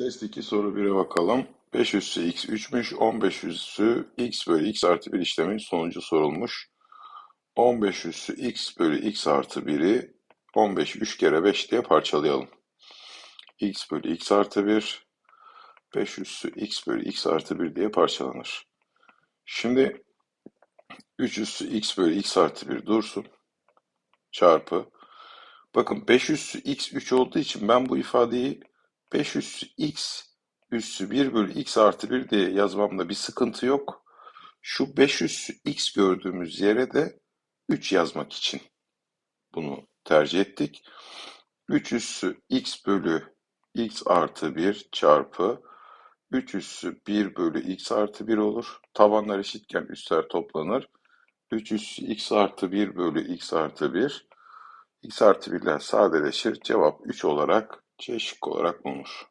Test 2 soru 1'e bakalım. 5 üssü x 3'müş. 15 üssü x bölü x artı 1 işlemin sonucu sorulmuş. 15 üssü x bölü x artı 1'i 15 3 kere 5 diye parçalayalım. x bölü x artı 1 5 üssü x bölü x artı 1 diye parçalanır. Şimdi 3 üssü x bölü x artı 1 dursun. Çarpı. Bakın 5 üssü x 3 olduğu için ben bu ifadeyi 5 üssü x üssü 1 bölü x artı 1 diye yazmamda bir sıkıntı yok. Şu 5 üssü x gördüğümüz yere de 3 yazmak için bunu tercih ettik. 3 üssü x bölü x artı 1 çarpı 3 üssü 1 bölü x artı 1 olur. Tabanlar eşitken üstler toplanır. 3 üssü x artı 1 bölü x artı 1. x artı 1'ler sadeleşir. Cevap 3 olarak Cześć, korakunsz!